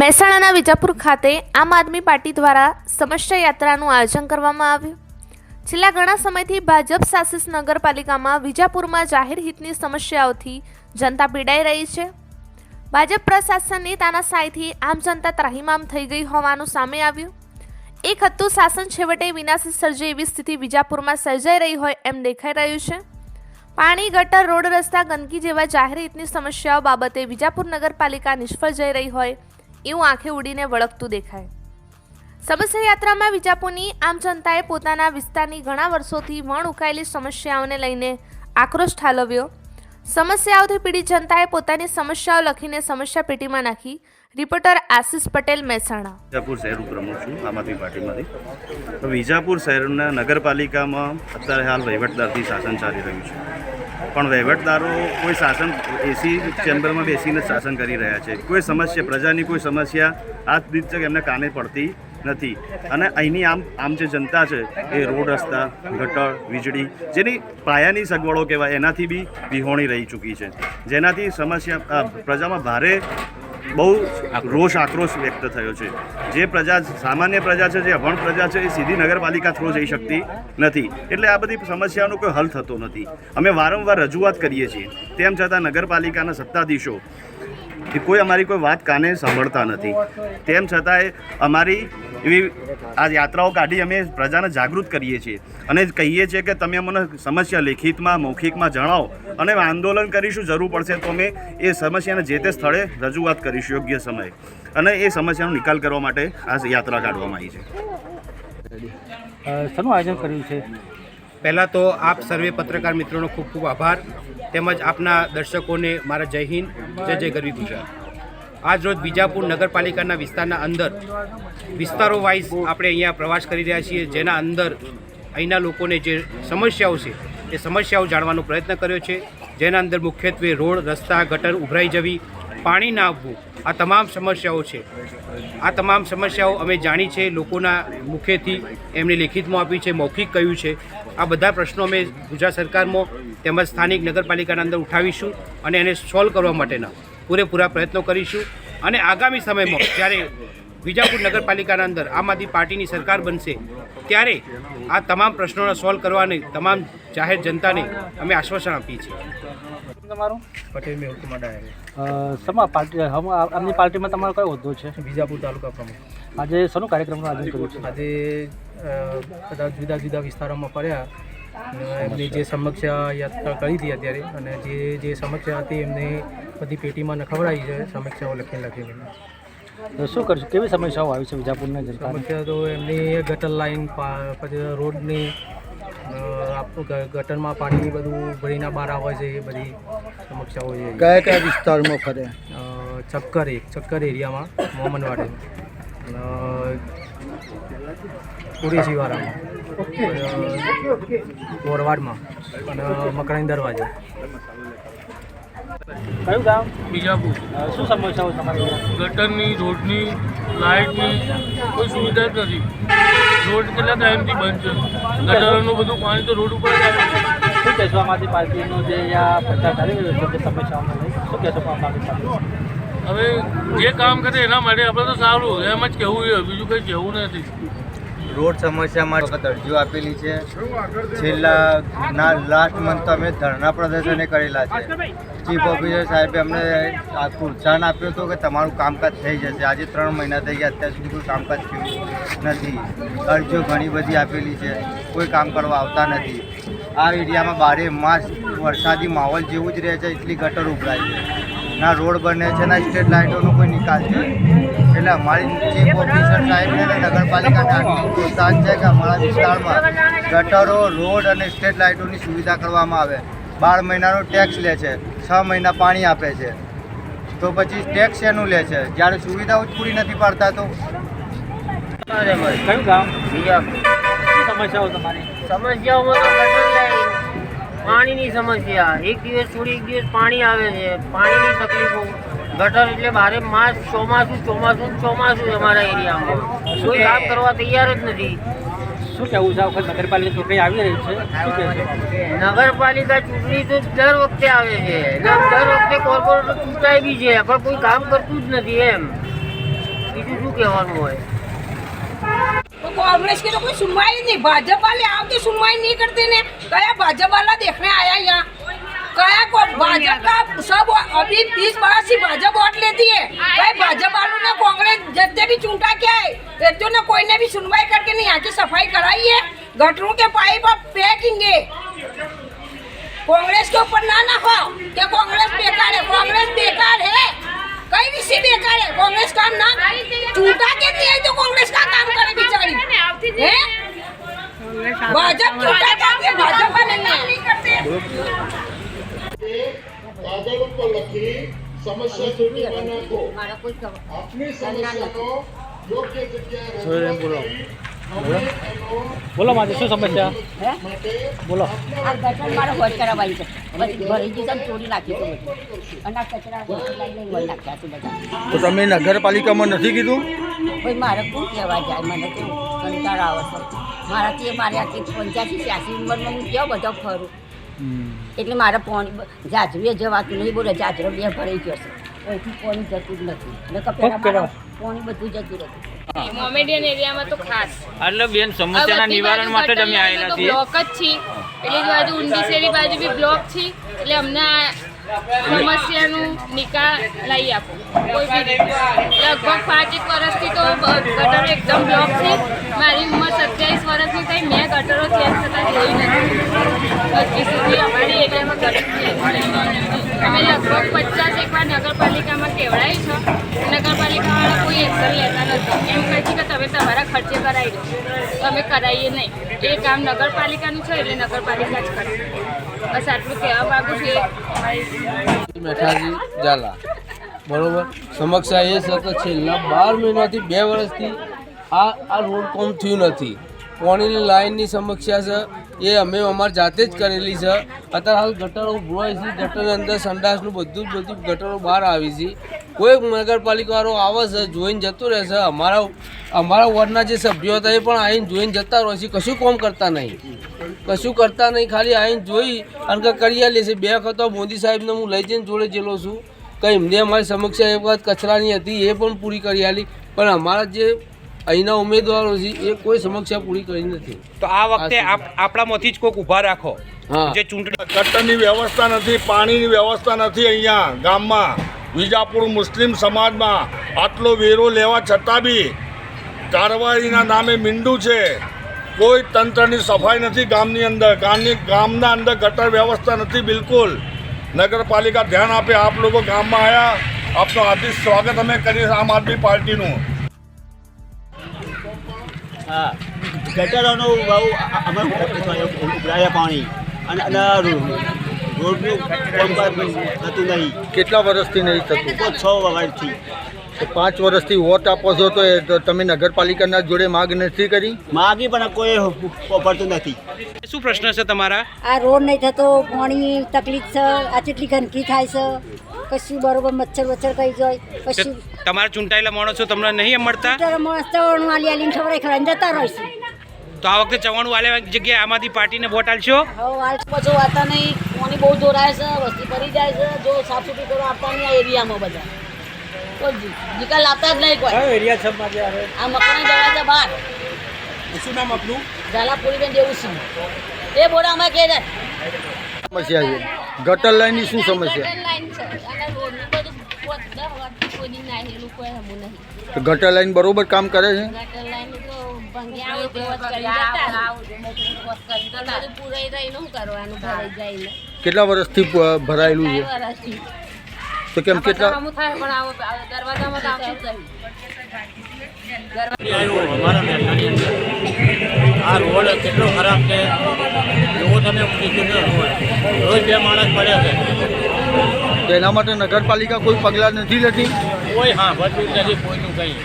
મહેસાણાના વિજાપુર ખાતે આમ આદમી પાર્ટી દ્વારા સમસ્યા યાત્રાનું આયોજન કરવામાં આવ્યું. છેલ્લા ઘણા સમયથી ભાજપ શાસિત નગરપાલિકામાં વિજાપુરમાં જાહેર હિતની સમસ્યાઓથી જનતા પીડાઈ રહી છે. ભાજપ પ્રશાસનની તાનાશાહીથી આમ જનતા ત્રાહિમામ થઈ ગઈ હોવાનું સામે આવ્યું. એક હતું શાસન છેવટે વિનાશી સર્જે એવી સ્થિતિ વિજાપુરમાં સર્જાઈ રહી હોય એમ દેખાઈ રહ્યું છે. પાણી, ગટર, રોડ રસ્તા, ગંદકી જેવા જાહેર હિતની સમસ્યાઓ બાબતે વિજાપુર નગરપાલિકા નિષ્ફળ જઈ રહી હોય એવું આંખે ઉડીને વળગતું દેખાય. સમસ્યા યાત્રામાં વિજાપુરની આમ જનતાએ પોતાના વિસ્તારની ઘણા વર્ષોથી વણ ઉકાયેલી સમસ્યાઓને લઈને આક્રોશ ઠાલવ્યો. સમસ્યાઓથી પીડિત જનતાએ પોતાની સમસ્યાઓ લખીને સમસ્યા પેટીમાં નાખી. રિપોર્ટર આશિષ પટેલ મહેસાણા. વિજાપુર શહેર પ્રમુખ છું, આમ આદમી પાર્ટીમાંથી. વિજાપુર શહેરના નગરપાલિકામાં અત્યારે હાલ વહીવટદારથી શાસન ચાલી રહ્યું છે. પણ વહીવટદારો કોઈ શાસન, એસી ચેમ્બરમાં બેસીને શાસન કરી રહ્યા છે. કોઈ સમસ્યા, પ્રજાની કોઈ સમસ્યા આજ દિવસ એમને કાને પડતી નથી. અને અહીંની આમ આમ જે જનતા છે, એ રોડ રસ્તા, ગટર, વીજળી, જેની પાયાની સગવડો કહેવાય, એનાથી બી વિહોણી રહી ચૂકી છે. જેનાથી સમસ્યા પ્રજામાં ભારે બહુ રોષ આક્રોશ વ્યક્ત થયો છે. જે પ્રજા, સામાન્ય પ્રજા છે, જે અભણ પ્રજા છે, એ સીધી નગરપાલિકા થ્રો જઈ શકતી નથી. એટલે આ બધી સમસ્યાનો કોઈ હલ થતો નથી. અમે વારંવાર રજૂઆત કરીએ છીએ. તેમ છતાં નગરપાલિકાના સત્તાધીશો કોઈ અમારી કોઈ વાત કાને સાંભળતા નથી. તેમ છતાંય અમારી એવી આ યાત્રાઓ કાઢી અમે પ્રજાને જાગૃત કરીએ છીએ. અને કહીએ છીએ કે તમે અમને સમસ્યા લેખિતમાં મૌખિકમાં જણાવો અને આંદોલન કરીશું જરૂર પડશે તો અમે એ સમસ્યાને જે તે સ્થળે રજૂઆત કરીશું યોગ્ય સમયે. અને એ સમસ્યાનો નિકાલ કરવા માટે આ યાત્રા કાઢવામાં આવી છે. શાનું આયોજન કર્યું છે? પહેલાં તો આપ સર્વે પત્રકાર મિત્રોનો ખૂબ ખૂબ આભાર. તેમજ આપના દર્શકોને મારા જય હિન્દ જય જય ગરવી ગુજરાત. આજ રોજ બીજાપુર નગરપાલિકાના વિસ્તારના અંદર વિસ્તારો વાઇઝ આપણે અહીંયા પ્રવાસ કરી રહ્યા છીએ, જેના અંદર અહીંના લોકોને જે સમસ્યાઓ છે, એ સમસ્યાઓ જાણવાનો પ્રયત્ન કર્યો છે. જેના અંદર મુખ્યત્વે રોડ, રસ્તા, ગટર ઉભરાઈ જવી, પાણી ના આવવું, આ તમામ સમસ્યાઓ છે. આ તમામ સમસ્યાઓ અમે જાણી છે, લોકોના મુખેથી એમને લેખિતમાં આપી છે, મૌખિક કહ્યું છે. આ બધા પ્રશ્નો અમે ગુજરાત સરકારમાં તેમજ સ્થાનિક નગરપાલિકાના અંદર ઉઠાવીશું અને એને સોલ્વ કરવા માટેના પૂરેપૂરા પ્રયત્નો કરીશું. અને આગામી સમયમાં જ્યારે વિજાપુર નગરપાલિકાના અંદર આમ આદમી પાર્ટીની સરકાર બનશે ત્યારે આ તમામ પ્રશ્નોને સોલ્વ કરવાની તમામ જાહેર જનતાને અમે આશ્વાસન આપીએ છીએ. તમારું? પટેલ ડાયરે. સમા પાર્ટી હમ આમની પાર્ટીમાં તમારો કયો હોદ્દો છે? વિજાપુર તાલુકા પ્રમુખ. આજે શાનું કાર્યક્રમનું આયોજન કર્યું છે? આજે બધા જુદા જુદા વિસ્તારોમાં ફર્યા. એમની જે સમસ્યા યાત્રા કરી હતી અત્યારે અને જે જે સમસ્યા હતી એમને બધી પેટીમાં નખવડાવી છે સમસ્યાઓ લખીને લખીને તો શું કરશું? કેવી સમસ્યાઓ આવી છે વિજાપુરના જનતાને? સમસ્યા તો એમની ગટર લાઈન પછી રોડની ગટરમાં પાણી બધું ભરીને બહાર આવે છે એ બધી સમસ્યાઓ છે. કયા કયા વિસ્તારમાં ફરે? ચક્કર એક ચક્કર એરિયામાં મોમનવાડે અને ઉડીસીવાળામાં બોરવાડમાં અને મકરાણી દરવાજા. કયું ગામ? બીજાપુર. શું સમસ્યાઓ તમારી ગટરની રોડની લાઇટની કોઈ સુવિધા જ નથી. રોડ કેટલા ટાઈમથી બંધ છે? ગટરનું બધું પાણી તો રોડ ઉપર જ આવે છે. શું કહેશો આમ પાર્ટીનો જે અહીંયા પ્રચાર ચાલી રહ્યો છે તે સમસ્યાઓને લઈ? શું કહેશો આમ આદમી પાર્ટી હવે જે કામ કરે એના માટે આપણે તો સારું. એમ જ કહેવું છે. બીજું કંઈ કહેવું નથી. રોડ સમસ્યા માટે અરજીઓ આપેલી છે. છેલ્લા ના લાસ્ટ મંથ અમે ધરણા પ્રદર્શને કરેલા છે. ચીફ ઓફિસર સાહેબે અમને પ્રોત્સાહન આપ્યું હતું કે તમારું કામકાજ થઈ જશે. આજે ત્રણ મહિના થઈ ગયા, અત્યાર સુધી કોઈ કામકાજ થયું નથી. અરજીઓ ઘણી બધી આપેલી છે. કોઈ કામ કરવા આવતા નથી. આ એરિયામાં બારે માસ વરસાદી માહોલ જેવું જ રહે છે, એટલી ગટર ઉભરાય છે. ના રોડ બને છે, ના સ્ટ્રીટ લાઇટોનો કોઈ નિકાલ છે. એટલે અમારી ચીફ ઓફિસર સાહેબને અને નગરપાલિકાને આટલું પ્રોત્સાહન છે કે અમારા વિસ્તારમાં ગટરો રોડ અને સ્ટ્રીટ લાઇટોની સુવિધા કરવામાં આવે. બાર મહિનાનો ટેક્સ લે છે. છ મહિના પાણી આપે છે. તો પછી ટેક્સ એનું લે છે? જ્યારે સુવિધાઓ જ પૂરી નથી પાડતા તો? કયું ગામ? સમસ્યાઓ તમારી? સમસ્યાઓમાં તો ગટર પાણીની સમસ્યા. એક દિવસ છોડી એક દિવસ પાણી આવે છે. પાણીની તકલીફો ગટર એટલે બારે માસ ચોમાસું ચોમાસું ને ચોમાસું અમારા એરિયામાં કોઈ કામ કરવા તૈયાર જ નથી શું કહેવું છે આ વખત નગરપાલિકા ચૂંટણી આવી રહી છે શું કહેશો નગરપાલિકા ચૂંટણી તો દર વખતે આવે છે અને દર વખતે કોર્પોરેટર ચૂંટાય બી છે પણ કોઈ કામ કરતું જ નથી એમ બીજું શું કહેવાનું હોય तो कांग्रेस की तो कोई सुनवाई नहीं भाजपा वाले आपकी सुनवाई नहीं करते ने कया भाजपा वाला देखने आया यहाँ कया को भाजपा का सब अभी बीस बरस से भाजपा वोट लेती है कई भाजपा वालों ने कांग्रेस जितने भी चूंटा क्या है ने कोई ने भी सुनवाई करके नहीं यहाँ की सफ़ाई कराई है गटरों के पाइप अब फेंकेंगे कांग्रेस के ऊपर ना ना हो कि कांग्रेस बेकार है कांग्रेस बेकार है कई भी सी बेकार है कांग्रेस का ना चूंटा के नहीं है तो कांग्रेस का काम करे बिचारी हैं? भाजपा चूंटा है भाजपा नहीं करते કાગળ ઉપર લખી સમસ્યા પેટીમાં નાખો. આપની સમસ્યાનો યોગ્ય જગ્યાએ બોલો. માજી શું સમસ્યા? બોલો. આ ગટર મારે હોજ કરાવવાની છે. ભરી છે ચોરી નાખી તો અને આ કચરા લઈ લઈને નાખ્યા છે બધા. તો તમે નગરપાલિકામાં નથી કીધું? ભાઈ મારે કોણ કહેવા જાય? મને તો કંટાળો આવે છે. મારાથી મારે આટલી પંચ્યાસી છ્યાસી ઉંમરમાં હું કેવો બધો ફરું? એટલે મારે પાણી જાજરીએ જવાતું નહીં બોલે જાજરો બે ભરાઈ ગયો છે. અહીંથી પાણી જતું જ નથી. ને કપેલા મારા પાણી બધું જતું રહેતું. મોમેડિયન એરિયામાં તો ખાસ. એટલે બેન સમસ્યાના નિવારણ માટે જ અમે આવેલા છીએ. બ્લોક જ છે એટલે બાજુ ઊંડી શેરી બાજુ બી બ્લોક છે એટલે અમને સમસ્યાનું નિકાલ લાવી આપો. કોઈ લગભગ પાંચ એક બ- ગટરો એકદમ બ્લોક છે. મારી ઉંમર સત્યાવીસ વર્ષની થઈ, મેં ગટરો ચેન્જ થતા જોઈ નથી. સુધી અમારી એરિયામાં ગટર ચેન્જ અમે લગભગ પચાસ એક વાર નગરપાલિકામાં કેવડાવી છો, નગરપાલિકાવાળા કોઈ એક્શન લેતા નથી. એમ કહે છે કે તમે તમારા ખર્ચે કરાવી દો. અમે કરાવીએ નહીં. એ કામ નગરપાલિકાનું છે એટલે નગરપાલિકા જ કરે. બસ આટલું કહેવા માગું છું. મેઠાજી ઝાલા. બરોબર? સમસ્યા એ છે કે છેલ્લા બાર મહિનાથી બે વર્ષથી આ આ રોડ કોમ થયું નથી. પાણીની લાઇનની સમસ્યા છે. એ અમે અમારી જાતે જ કરેલી છે. અત્યારે હાલ ગટરો ભૂવાય છે. ગટરની અંદર સંડાસનું બધું જ બધું ગટરો બહાર આવી છે. કોઈ નગરપાલિકાવાળો આવે છે, જોઈને જતું રહેશે અમારા અમારા વોર્ડના જે સભ્યો હતા એ પણ આવીને જોઈને જતા રહે છે. કશું કામ કરતા નહીં. કશું કરતા નહીં. ખાલી આવીને જોઈ અને કરી આલે છે. બે વખત મોદી સાહેબને હું લઈ જઈને જોડે જેલો છું. કે એમને અમારી સમક્ષ એ વખત કચરાની હતી એ પણ પૂરી કરી આલી. પણ અમારા જે અહીંના ઉમેદવારો છે એ કોઈ સમસ્યા પૂરી કરી નથી. તો આ વખતે આપ- આપણામાંથી જ કોઈક ઊભા રાખો. હા. જે ચૂંટણી ગટરની વ્યવસ્થા નથી પાણીની વ્યવસ્થા નથી અહીંયા ગામમાં. વિજાપુર મુસ્લિમ સમાજમાં આટલો વેરો લેવા છતાં બી કારવાઈના નામે મીંડું છે. કોઈ તંત્રની સફાઈ નથી ગામની અંદર. ગામની ગામના અંદર ગટર વ્યવસ્થા નથી બિલકુલ. નગરપાલિકા ધ્યાન આપે આપ લોકો ગામમાં આવ્યા આપનું હાર્દિક સ્વાગત અમે કરીએ આમ આદમી પાર્ટીનું. હા. ગટરોનો બહુ અમે ઉભરાયા પાણી અને રોડનું કામકાજ થતું નહીં. કેટલા વર્ષથી નહીં થતું? તો છ વર્ષથી પાંચ વર્ષથી વોટ આપો છો તો તમે નગરપાલિકાના જોડે માગ નથી કરી? માગી પણ કોઈ પડતું નથી. શું પ્રશ્ન છે તમારા? આ રોડ નહીં થતો પાણી તકલીફ છે આ કેટલી ગંદકી થાય છે કશું બરોબર મચ્છર વચ્છર કઈ જાય કશું. તમારા ચૂંટાયેલા માણસો તમને નહીં એમ મળતા મસ્ત આલી આલીને ખબર ખબર જતા રહીશું તો આ વખતે ચવાણું આલે જગ્યાએ આમ આદમી પાર્ટીને વોટ આલશો? પછી વાતા નહીં. પાણી બહુ જોરાય છે વસ્તી ભરી જાય છે. જો સાફ સુથરી કરો આપતા નહીં આ એરિયામાં બધા. કોઈ નિકાલ આપતા જ નહીં કોઈ. કયો એરિયા છે મારી આવે આ મકાન દરવાજા બહાર. શું નામ આપનું? ઝાલાપુરી બેન દેવું છે એ બોરા અમે કહે સમસ્યા છે. ગટર લાઈનની શું સમસ્યા? ગટર લાઈન બરોબર કામ કરે છે? કેટલા વર્ષથી ભરાયેલું છે? તો કેમ કેટલા? આ રોડ કેટલો ખરાબ છે? એવો તમે રોજ બે માણસ પડ્યા છે. તો એના માટે નગરપાલિકા કોઈ પગલાં નથી લેતી? કોઈ હા બધું નથી કોઈનું કંઈ.